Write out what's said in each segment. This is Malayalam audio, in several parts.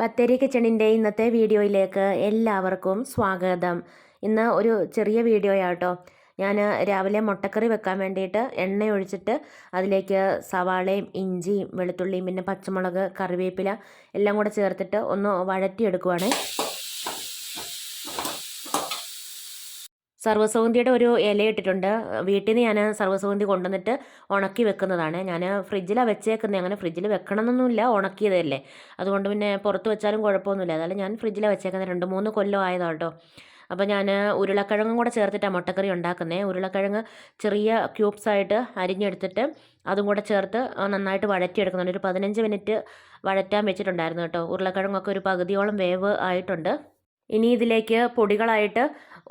ബത്തേരി കിച്ചണിന്റെ ഇന്നത്തെ വീഡിയോയിലേക്ക് എല്ലാവർക്കും സ്വാഗതം. ഇന്ന് ഒരു ചെറിയ വീഡിയോ ആട്ടോ ഞാൻ രാവിലെ മുട്ടക്കറി വെക്കാൻ വേണ്ടിയിട്ട് എണ്ണ ഒഴിച്ചിട്ട് അതിലേക്ക് സവാളയും ഇഞ്ചിയും വെളുത്തുള്ളിയും പിന്നെ പച്ചമുളക് കറിവേപ്പില എല്ലാം കൂടെ ചേർത്തിട്ട് ഒന്ന് വഴറ്റിയെടുക്കുവാണേ. സർവസൗന്ധിയുടെ ഒരു ഇല ഇട്ടിട്ടുണ്ട്. വീട്ടിൽ നിന്ന് ഞാൻ സർവസൗന്ധി കൊണ്ടുവന്നിട്ട് ഉണക്കി വെക്കുന്നതാണ്. ഞാൻ ഫ്രിഡ്ജിലാണ് വെച്ചേക്കുന്നത് അങ്ങനെ ഫ്രിഡ്ജിൽ വെക്കണമെന്നൊന്നുമില്ല ഉണക്കിയതല്ലേ അതുകൊണ്ട് പിന്നെ പുറത്ത് വെച്ചാലും കുഴപ്പമൊന്നുമില്ല. അതായത് ഞാൻ ഫ്രിഡ്ജിലാണ് വെച്ചേക്കുന്നത് രണ്ട് മൂന്ന് കൊല്ലം ആയതാണ് കേട്ടോ അപ്പോൾ ഞാൻ ഉരുളക്കിഴങ്ങും കൂടെ ചേർത്തിട്ടാണ് മുട്ടക്കറി ഉണ്ടാക്കുന്നത് ഉരുളക്കിഴങ്ങ് ചെറിയ ക്യൂബ്സ് ആയിട്ട് അരിഞ്ഞെടുത്തിട്ട് അതും കൂടെ ചേർത്ത് നന്നായിട്ട് വഴറ്റിയെടുക്കുന്നുണ്ട്. ഒരു പതിനഞ്ച് മിനിറ്റ് വഴറ്റാൻ വെച്ചിട്ടുണ്ടായിരുന്നു കേട്ടോ. ഉരുളക്കിഴങ്ങൊക്കെ ഒരു പകുതിയോളം വേവ് ആയിട്ടുണ്ട്. ഇനി ഇതിലേക്ക് പൊടികളായിട്ട്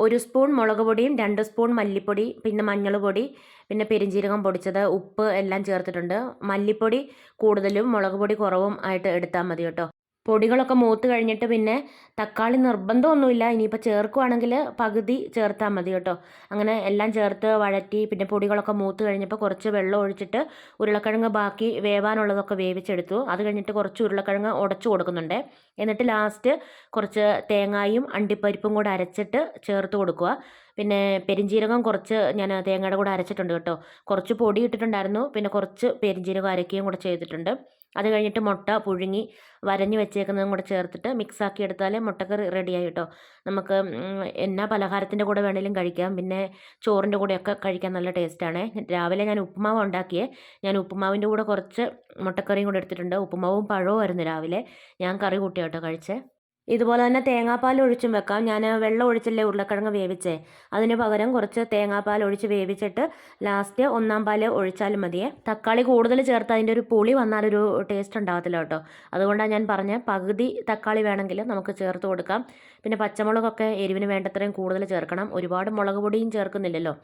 ഒരു സ്പൂൺ മുളക് പൊടിയും രണ്ട് സ്പൂൺ മല്ലിപ്പൊടി പിന്നെ മഞ്ഞൾ പൊടി പിന്നെ പെരിഞ്ജീരകം പൊടിച്ചത് ഉപ്പ് എല്ലാം ചേർത്തിട്ടുണ്ട്. മല്ലിപ്പൊടി കൂടുതലും മുളക് പൊടി കുറവും ആയിട്ട് എടുത്താൽ മതി കേട്ടോ. പൊടികളൊക്കെ മൂത്ത് കഴിഞ്ഞിട്ട് പിന്നെ തക്കാളി നിർബന്ധമൊന്നുമില്ല. ഇനിയിപ്പോൾ ചേർക്കുവാണെങ്കിൽ പകുതി ചേർത്താൽ മതി കേട്ടോ. അങ്ങനെ എല്ലാം ചേർത്ത് വഴറ്റി പിന്നെ പൊടികളൊക്കെ മൂത്ത് കഴിഞ്ഞപ്പോൾ കുറച്ച് വെള്ളം ഒഴിച്ചിട്ട് ഉരുളക്കിഴങ്ങ് ബാക്കി വേവാനുള്ളതൊക്കെ വേവിച്ചെടുത്തു. അത് കഴിഞ്ഞിട്ട് കുറച്ച് ഉരുളക്കിഴങ്ങ് ഉടച്ചു കൊടുക്കുന്നുണ്ട്. എന്നിട്ട് ലാസ്റ്റ് കുറച്ച് തേങ്ങായും അണ്ടിപ്പരിപ്പും കൂടെ അരച്ചിട്ട് ചേർത്ത് കൊടുക്കുക. പിന്നെ പെരിഞ്ജീരകം കുറച്ച് ഞാൻ തേങ്ങയുടെ കൂടെ അരച്ചിട്ടുണ്ട് കേട്ടോ. കുറച്ച് പൊടി ഇട്ടിട്ടുണ്ടായിരുന്നു. പിന്നെ കുറച്ച് പെരിഞ്ജീരകം അരയ്ക്കുകയും കൂടെ ചെയ്തിട്ടുണ്ട്. അത് കഴിഞ്ഞിട്ട് മുട്ട പുഴുങ്ങി വരഞ്ഞ് വെച്ചേക്കുന്നതും കൂടെ ചേർത്തിട്ട് മിക്സാക്കി എടുത്താൽ മുട്ടക്കറി റെഡിയായി കേട്ടോ. നമുക്ക് എന്നാ പലഹാരത്തിന്റെ കൂടെ വേണേലും കഴിക്കാം. പിന്നെ ചോറിന്റെ കൂടെയൊക്കെ കഴിക്കാൻ നല്ല ടേസ്റ്റാണ് രാവിലെ ഞാൻ ഉപ്പുമാവ് ഉണ്ടാക്കിയേ. ഞാൻ ഉപ്പുമാവിന്റെ കൂടെ കുറച്ച് മുട്ടക്കറിയും കൂടെ എടുത്തിട്ടുണ്ട്. ഉപ്പുമാവും പഴവും ആയിരുന്നു രാവിലെ. ഞാൻ കറി കൂട്ടിയാട്ടോ കഴിച്ചേ. ഇതുപോലെ തന്നെ തേങ്ങാപ്പാൽ ഒഴിച്ചും വെക്കാം. ഞാൻ വെള്ളം ഒഴിച്ചല്ലേ ഉരുളക്കിഴങ്ങ് വേവിച്ചേ. അതിന് പകരം കുറച്ച് തേങ്ങാപ്പാൽ ഒഴിച്ച് വേവിച്ചിട്ട് ലാസ്റ്റ് ഒന്നാം പാൽ ഒഴിച്ചാലും മതിയേ. തക്കാളി കൂടുതൽ ചേർത്ത് അതിന്റെ ഒരു പുളി വന്നാലൊരു ടേസ്റ്റ് ഉണ്ടാകത്തില്ല കേട്ടോ. അതുകൊണ്ടാണ് ഞാൻ പറഞ്ഞ പകുതി തക്കാളി വേണമെങ്കിൽ നമുക്ക് ചേർത്ത് കൊടുക്കാം. പിന്നെ പച്ചമുളകൊക്കെ എരിവിന് വേണ്ടത്രയും കൂടുതൽ ചേർക്കണം. ഒരുപാട് മുളക് പൊടിയും ചേർക്കുന്നില്ലല്ലോ.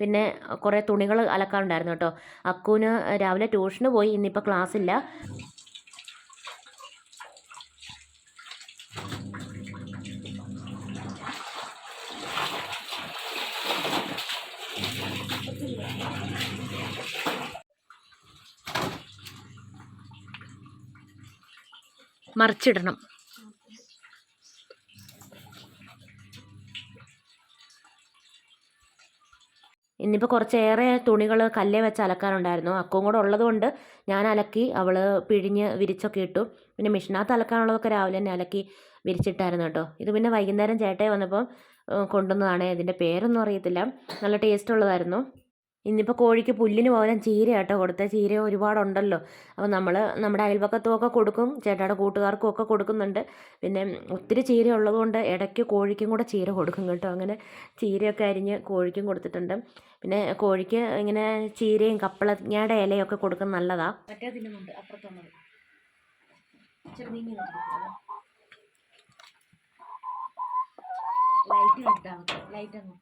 പിന്നെ കുറേ തുണികൾ അലക്കാനുണ്ടായിരുന്നു കേട്ടോ. അക്കുവിന് രാവിലെ ട്യൂഷന് പോയി ഇന്നിപ്പോൾ ക്ലാസ് മറിച്ചിടണം. ഇന്നിപ്പോൾ കുറച്ചേറെ തുണികൾ കല്ലേ വെച്ച് അലക്കാനുണ്ടായിരുന്നു. അക്കവും കൂടെ ഉള്ളതുകൊണ്ട് ഞാൻ അലക്കി അവൾ പിഴിഞ്ഞ് വിരിച്ചൊക്കെ ഇട്ടു. പിന്നെ മിഷനകത്ത് അലക്കാനുള്ളതൊക്കെ രാവിലെ തന്നെ അലക്കി വിരിച്ചിട്ടായിരുന്നു കേട്ടോ. ഇത് പിന്നെ വൈകുന്നേരം ചേട്ടയെ വന്നപ്പം കൊണ്ടുവന്നതാണ്. ഇതിന്റെ പേരൊന്നും അറിയത്തില്ല. നല്ല ടേസ്റ്റ് ഉള്ളതായിരുന്നു. ഇന്നിപ്പോൾ കോഴിക്ക് പുല്ലിന് പകരം ചീര കേട്ടോ കൊടുത്ത. ചീര ഒരുപാടുണ്ടല്ലോ. അപ്പോൾ നമ്മൾ നമ്മുടെ അയൽപക്കത്തും ഒക്കെ കൊടുക്കും. ചേട്ടായുടെ കൂട്ടുകാർക്കും ഒക്കെ കൊടുക്കുന്നുണ്ട്. പിന്നെ ഒത്തിരി ചീര ഉള്ളതുകൊണ്ട് ഇടയ്ക്ക് കോഴിക്കും കൂടെ ചീര കൊടുക്കും കേട്ടോ. അങ്ങനെ ചീരയൊക്കെ അരിഞ്ഞ് കോഴിക്കും കൊടുത്തിട്ടുണ്ട്. പിന്നെ കോഴിക്ക് ഇങ്ങനെ ചീരയും കപ്പളങ്ങയുടെ ഇലയൊക്കെ കൊടുക്കുന്നത് നല്ലതാണ് മറ്റേ തിന്നുന്നുണ്ട്. അപ്പുറത്തുള്ളത്. ലൈറ്റ് കട്ടാവും ലൈറ്റ് അങ്ങ്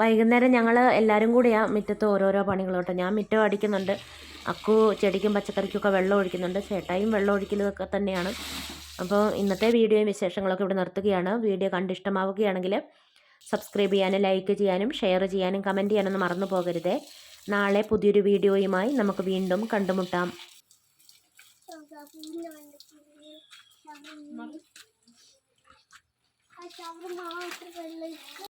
വൈകുന്നേരം ഞങ്ങൾ എല്ലാവരും കൂടിയാണ് മുറ്റത്ത് ഓരോരോ പണികളോട്ട്. ഞാൻ മുറ്റം അടിക്കുന്നുണ്ട്. അക്കു ചെടിക്കും പച്ചക്കറിക്കൊക്കെ വെള്ളം ഒഴിക്കുന്നുണ്ട്. ചേട്ടായും വെള്ളം ഒഴിക്കലൊക്കെ തന്നെയാണ്. അപ്പോൾ ഇന്നത്തെ വീഡിയോയും വിശേഷങ്ങളൊക്കെ ഇവിടെ നിർത്തുകയാണ്. വീഡിയോ കണ്ടിഷ്ടമാവുകയാണെങ്കിൽ സബ്സ്ക്രൈബ് ചെയ്യാനും ലൈക്ക് ചെയ്യാനും ഷെയർ ചെയ്യാനും കമന്റ് ചെയ്യാനൊന്നും മറന്നു പോകരുതേ. നാളെ പുതിയൊരു വീഡിയോയുമായി നമുക്ക് വീണ്ടും കണ്ടുമുട്ടാം.